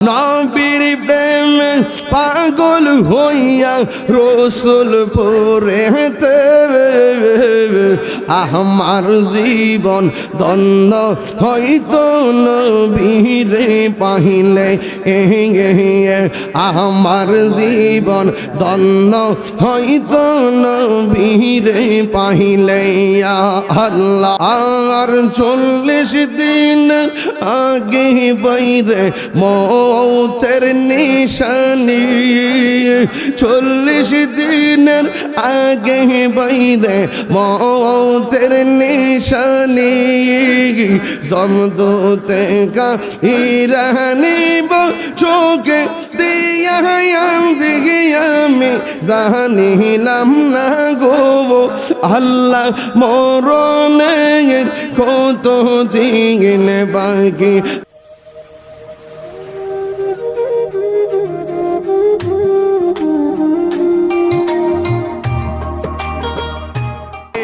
নবীর প্রেম পাগল হইয়া রসুল পড়েতে আমার জীবন দ্বন্দ্ব হয়তো নবীরে পাহিলে আমার জীবন দ্বন্দ্ব হয়তো নবীরে পাহিলে আল্লাহ আর চল্লিশ দিন আগে বাইরে মৌতের নিশানি। চল্লিশ দিনের আগে বাইরে মৌতের নিশানি জমদূতে কা ইরানিব চোখে দিয়া দিকে আমি, জানিলাম না গো আল্লাহ, মরণের কত দিন বাকি।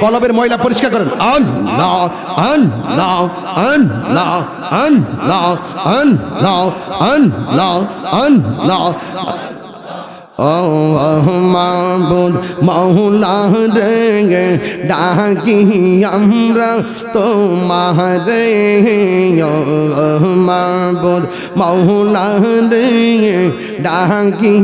কলবের ময়লা পরিষ্কার করেন। লাও লাও লাও লাও লাও লাও লাও মাবুদ মৌলা রে ডাকি আমরা তোমারে। ও মাবুদ মৌলা রে ডাকি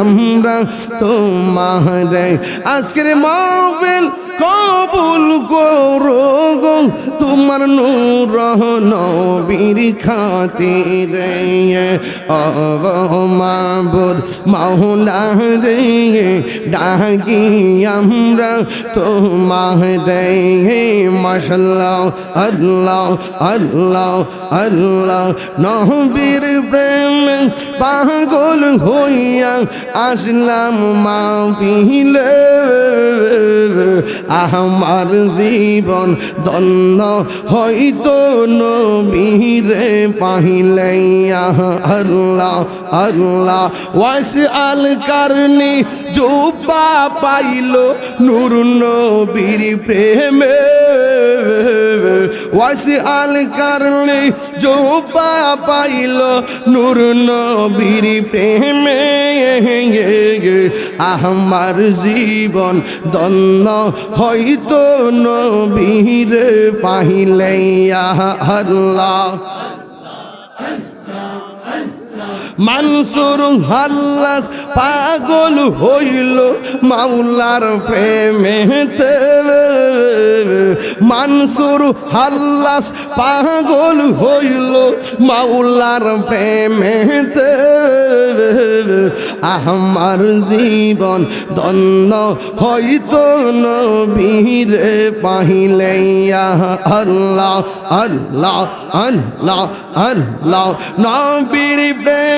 আমরা তোমারে। আজকের মাহফিল কবুল করো গো তোমার নূর নবীর খাতিরে। ও মাবুদ মাওলা রে ডাকি আমরা তোমারে মশাল্লাহ আল্লাহ আল্লাহ আল্লাহ। নহবীর প্রেম পাগল হইয়া আসলাম মাহফিলে। আমার জীবন দন্ন হয়তো নবীরে পাহিলে আল্লাহ আল্লাহ। ওয়াস আল কারণে জোবা পাইল নূর নবীর প্রেমে। ওয়াস আল কারণে যো পাইল নূর নবীর প্রেমে আমার জীবন দন্ন হয়তো নবীর পাহিলে আল্লাহ। মানসুর হাল্লাস পাগল হইল মাওলার প্রেমেতে। মানসুর হাল্লাস পাগল হইল মাওলার প্রেমেতে। আমার জীবন দন্ন হয়তো নবীর পাহিলে। আল্লাহ আল্লাহ আল্লাহ আল্লাহ, নবীর প্রেম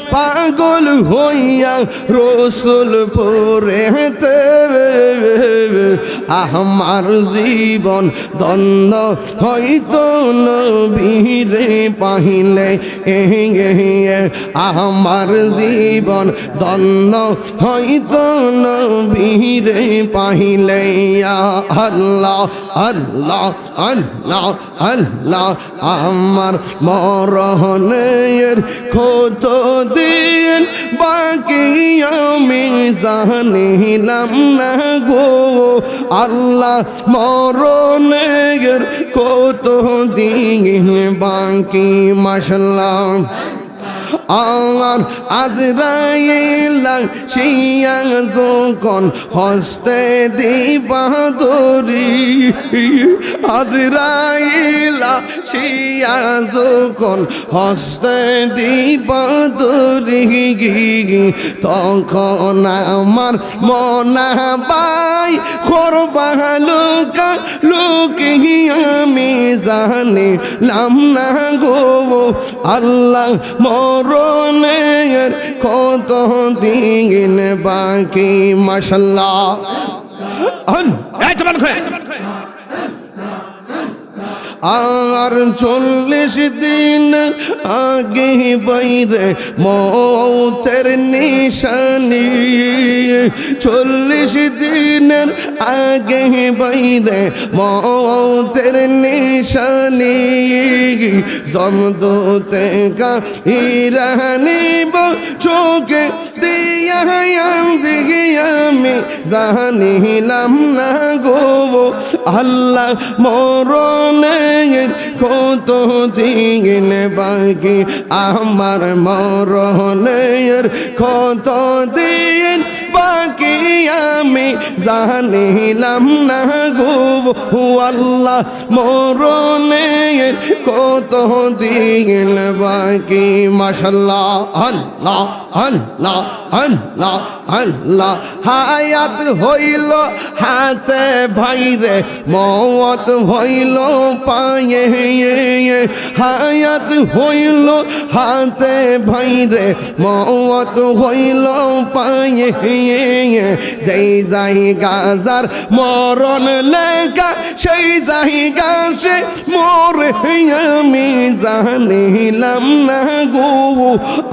পাগল হইয়া রসুল পড়েতে আমার জীবন দ্বন্দ্ব হয়তো নবীরে পাহিলে আমার জীবন দ্বন্দ্ব হয়তো নবীরে পাহিলে আল্লাহ আল্লাহ আল্লাহ আল্লাহ, আমার মরণের কত দিন বাকি আমি জানিলাম না গো। আল্লাহ মরণের কত দিন বাকি মাসাল্লাহ আমার আজরাইলা শিয়া যখন হস্তে দিবাদরি, আজরাইলা শিয়া যখন হস্তে দিবাদরি তখন আমার মনা পাই করবা লোকা লোকে আমি জানি লাম না গো। আল্লাহ মরণের কত দিন বাকি মাসাল্লাহ আর চল্লিশ দিন আগে বাইরে মৌতের নিশানি। চল্লিশ দিনের আগে বাইরে মৌতের নিশানি। জমদূতে কা ইরানিব চোখে দিয়া দিকে আমি জানিলাম না গো। আল্লাহ মরণের কত দিন বাকি, আমার মরণের কত দিন বাকি আমি জানিলাম না গো। আল্লাহ, মরণের কত দিন বাকি, মাশাল্লাহ, আল্লাহ। আল্লাহ আল্লাহ আল্লাহ। হায়াত হইল হাতে ভাইরে মত হইল পায়ে হায়াত হইল হাতে ভাইরে মত হইল পায়ে যেই যাই গাজার মরণ লেখা, সেই জায়গা সে মোরে আমি জানিলাম না গো।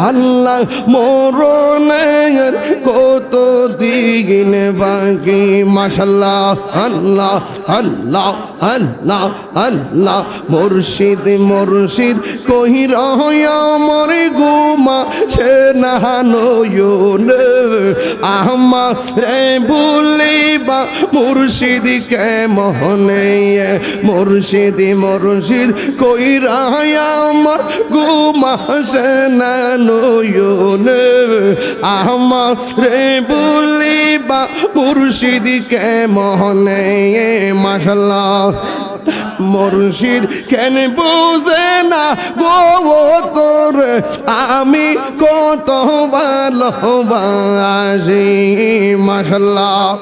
আল্লাহ মরণের কত দিন বাকি? মাশাল্লাহ, আল্লাহ আল্লাহ আল্লাহ আল্লাহ। মুর্শিদ মুর্শিদ কহি রহমর গুমা, সে আহমা রে ভুলিবা মুর্শিদ কে মোহনে মুর্শিদ মুর্শিদ কই আমার গুমা, সে নানয়ন রে ভুলিবা মুর্শিদ কে মহনে মাশাল্লাহ? মুর্শিদ কেন বুঝে না গো তোর? আমি কত ভালোবাসি, মাশাল্লাহ।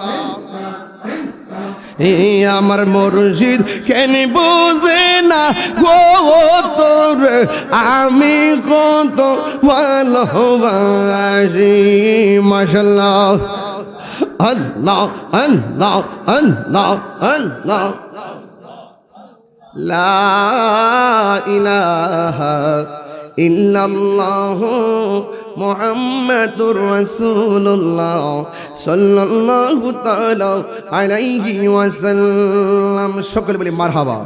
এ আমার মুর্শিদ, কেন বুঝে না? গো, তোর আমি কত ভালোবাসি, মাশাল্লাহ। আল্লাহ আল্লাহ আল্লাহ আল্লাহ। লা ইলাহা ইল্লাল্লাহ মোহাম্মদুর রাসূলুল্লাহ সাল্লাল্লাহু তাআলা আলাইহি ওয়াসাল্লাম। সকলে বলি মারহাবা।